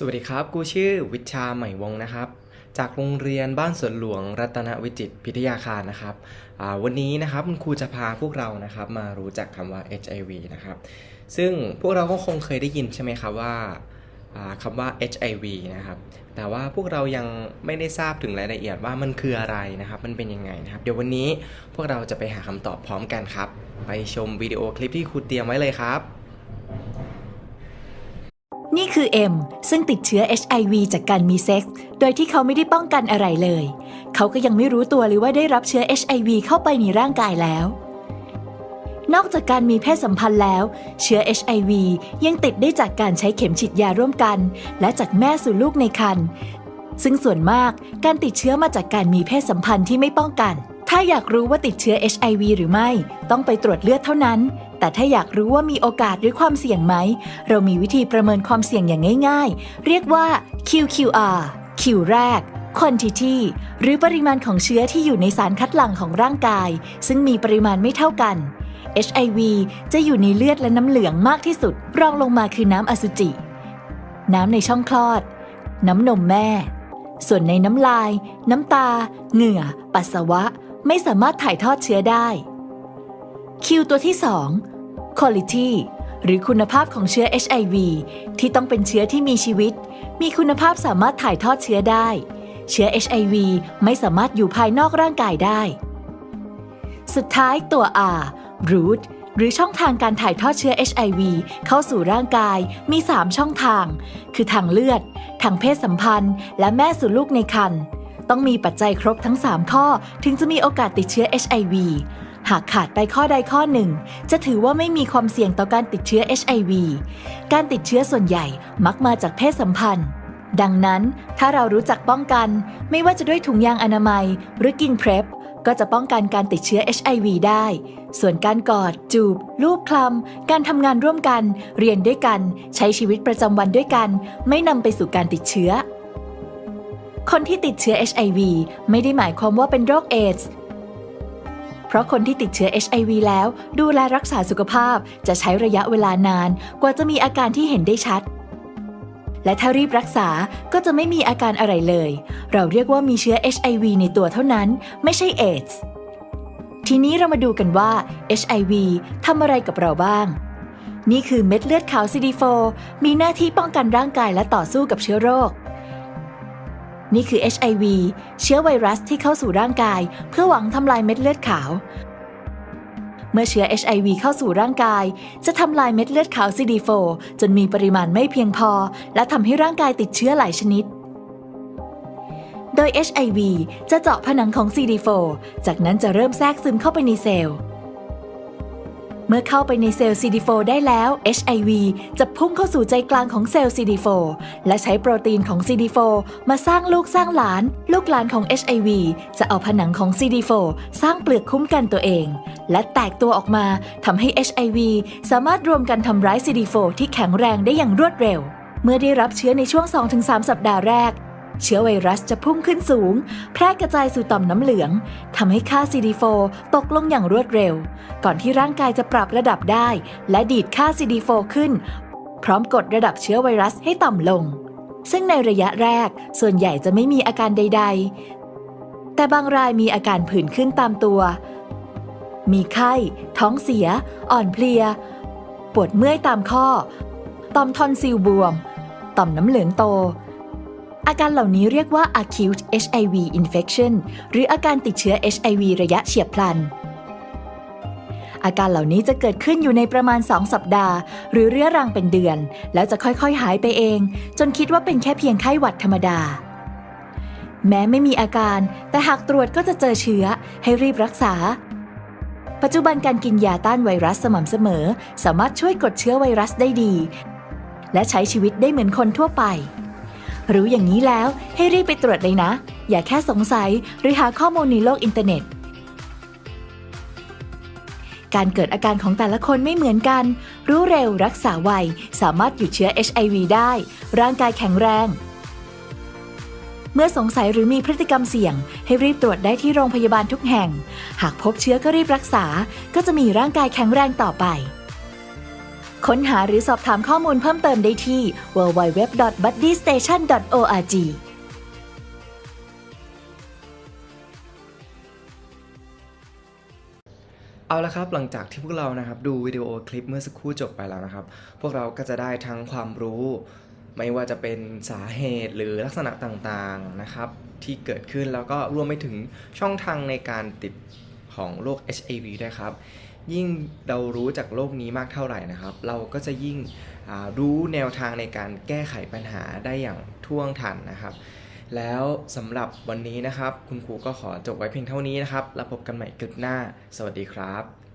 สวัสดีครับ กูชื่อวิชาใหม่วงนะครับ จากโรงเรียนบ้านสวนหลวงรัตนวิจิตพิทยาคารนะครับ วันนี้นะครับคุณครูจะพาพวกเรานะครับมารู้จักคำว่า HIV นะครับ ซึ่งพวกเราก็คงเคยได้ยินใช่ไหมครับว่าอ่าคำว่า HIV นะครับ แต่ว่าพวกเรายังไม่ได้ทราบถึงรายละเอียดว่ามันคืออะไรนะครับ มันเป็นยังไงนะครับ เดี๋ยววันนี้พวกเราจะไปหาคำตอบพร้อมกันครับ ไปชมวิดีโอคลิปที่ครูเตรียมไว้เลยครับ นี่คือเอ็มซึ่งติดเชื้อ HIV จากการมีเซ็กส์โดยที่เขาไม่ได้ป้องกันอะไรเลย เขาก็ยังไม่รู้ตัวเลยว่าได้รับเชื้อ HIV เข้าไปในร่างกายแล้ว นอกจากการมีเพศสัมพันธ์แล้ว เชื้อ HIV ยังติดได้จากการใช้เข็มฉีดยาร่วมกัน และจากแม่สู่ลูกในครรภ์ซึ่งส่วนมากการติดเชื้อมาจากการมีเพศสัมพันธ์ที่ไม่ป้องกัน ถ้าอยากรู้ว่าติดเชื้อ HIV หรือไม่ ต้องไปตรวจเลือดเท่านั้น แต่ถ้าอยากรู้ว่ามีโอกาสหรือความเสี่ยงไหม เรามีวิธีประเมินความเสี่ยงอย่างง่าย ๆ เรียกว่า QQR Q แรก quantity หรือปริมาณของเชื้อที่อยู่ในสารคัดหลั่งของร่างกาย ซึ่งมีปริมาณไม่เท่ากัน HIV จะอยู่ในเลือดและน้ำเหลืองมากที่สุด รองลงมาคือน้ำอสุจิ น้ำในช่องคลอด น้ำนมแม่ ส่วนในน้ำลาย น้ำตา เหงื่อ ปัสสาวะ ไม่สามารถถ่ายทอดเชื้อได้ คิวตัวที่ 2 quality หรือคุณภาพของเชื้อ HIV ที่ต้องเป็นเชื้อที่มีชีวิต มีคุณภาพสามารถถ่ายทอดเชื้อได้ เชื้อ HIV ไม่สามารถอยู่ภายนอกร่างกายได้ สุดท้ายตัว R root หรือช่องทางการถ่ายทอดเชื้อ HIV เข้าสู่ร่างกายมี 3 ช่องทาง คือทางเลือด ทางเพศสัมพันธ์ และแม่สู่ลูกในครรภ์ ต้องมีปัจจัยครบทั้ง 3 ข้อ ถึงจะมีโอกาสติดเชื้อ HIV หากขาดไปข้อใดข้อหนึ่ง จะถือว่าไม่มีความเสี่ยงต่อการติดเชื้อ HIV การติดเชื้อส่วนใหญ่มักมาจากเพศสัมพันธ์ ดังนั้นถ้าเรารู้จักป้องกัน ไม่ว่าจะด้วยถุงยางอนามัย หรือกินเพร p ก็จะป้องกันการติดเชื้อ HIV ได้ ส่วนการกอด จูบ ลูบคลำ การทำงานร่วมกัน เรียนด้วยกัน ใช้ชีวิตประจำวันด้วยกัน ไม่นำไปสู่การติดเชื้อ คนที่ติดเชื้อ HIV ไม่ได้หมายความว่าเป็นโรคเอดส์เพราะคนที่ติดเชื้อ HIV แล้วดูแลรักษาสุขภาพจะใช้ระยะเวลานานกว่าจะมีอาการที่เห็นได้ชัด และถ้ารีบรักษาก็จะไม่มีอาการอะไรเลย เราเรียกว่ามีเชื้อ HIV ในตัวเท่านั้นไม่ใช่เอดส์ทีนี้เรามาดูกันว่า HIV ทำอะไรกับเราบ้าง นี่คือเม็ดเลือดขาว CD4 มีหน้าที่ป้องกันร่างกายและต่อสู้กับเชื้อโรค นี่คือ HIV เชื้อไวรัสที่เข้าสู่ร่างกาย เพื่อหวังทำลายเม็ดเลือดขาว เมื่อเชื้อ HIV เข้าสู่ร่างกาย จะทำลายเม็ดเลือดขาว CD4 จนมีปริมาณไม่เพียงพอ และทำให้ร่างกายติดเชื้อหลายชนิด โดย HIV จะเจาะผนังของ CD4 จากนั้นจะเริ่มแทรกซึมเข้าไปในเซลล์ เมื่อเข้าไปในเซลล์ CD4 ได้แล้ว HIV จะพุ่งเข้าสู่ใจกลางของเซลล์ CD4 และใช้โปรตีนของ CD4 มาสร้างลูกสร้างหลาน ลูกหลานของ HIV จะเอาผนังของ CD4 สร้างเปลือกคุ้มกันตัวเอง และแตกตัวออกมาทำให้ HIV สามารถรวมกันทำร้าย CD4 ที่แข็งแรงได้อย่างรวดเร็ว เมื่อได้รับเชื้อในช่วง 2-3 สัปดาห์แรก เชื้อไวรัสจะพุ่งขึ้นสูง แพร่กระจายสู่ต่อมน้ำเหลืองทำให้ค่า CD4 ตกลงอย่างรวดเร็ว ก่อนที่ร่างกายจะปรับระดับได้ และดีดค่า CD4 ขึ้น พร้อมกดระดับเชื้อไวรัสให้ต่ำลง ซึ่งในระยะแรกส่วนใหญ่จะไม่มีอาการใด ๆ แต่บางรายมีอาการผื่นขึ้นตามตัว มีไข้ ท้องเสีย อ่อนเพลีย ปวดเมื่อยตามข้อ ต่อมทอนซิลบวม ต่อมน้ำเหลืองโต อาการเหล่านี้เรียกว่า acute HIV infection หรืออาการติดเชื้อ HIV ระยะเฉียบพลัน อาการเหล่านี้จะเกิดขึ้นอยู่ในประมาณ 2 สัปดาห์ หรือเรื้อรังเป็นเดือน แล้วจะค่อยๆ หายไปเอง จนคิดว่าเป็นแค่เพียงไข้หวัดธรรมดา แม้ไม่มีอาการ แต่หากตรวจก็จะเจอเชื้อ ให้รีบรักษา ปัจจุบันการกินยาต้านไวรัสสม่ำเสมอ สามารถช่วยกดเชื้อไวรัสได้ดี และใช้ชีวิตได้เหมือนคนทั่วไป รู้อย่างนี้แล้วให้รีบไปตรวจเลยนะ อย่าแค่สงสัยหรือหาข้อมูลในโลกอินเทอร์เน็ต การเกิดอาการของแต่ละคนไม่เหมือนกัน รู้เร็วรักษาไว สามารถหยุดเชื้อ HIV ได้ ร่างกายแข็งแรง เมื่อสงสัยหรือมีพฤติกรรมเสี่ยง ให้รีบตรวจได้ที่โรงพยาบาลทุกแห่ง หากพบเชื้อก็รีบรักษา ก็จะมีร่างกายแข็งแรงต่อไป ค้นหาหรือสอบถามข้อมูลเพิ่มเติมได้ที่ www.buddystation.org เอาละครับหลังจากที่พวกเรานะครับดูวิดีโอคลิปเมื่อสักครู่จบไปแล้วนะครับ พวกเราก็จะได้ทั้งความรู้ ไม่ว่าจะเป็นสาเหตุหรือลักษณะต่างๆนะครับที่เกิดขึ้นแล้วก็รวมไปถึงช่องทางในการติดของโรค HIV ด้วยครับ ยิ่งเรารู้จากโลกนี้มากเท่าไหร่นะครับ เราก็จะยิ่งรู้แนวทางในการแก้ไขปัญหาได้อย่างท่วงทันนะครับ แล้วสำหรับวันนี้นะครับ คุณครูก็ขอจบไว้เพียงเท่านี้นะครับ แล้วพบกันใหม่คลิปหน้า สวัสดีครับ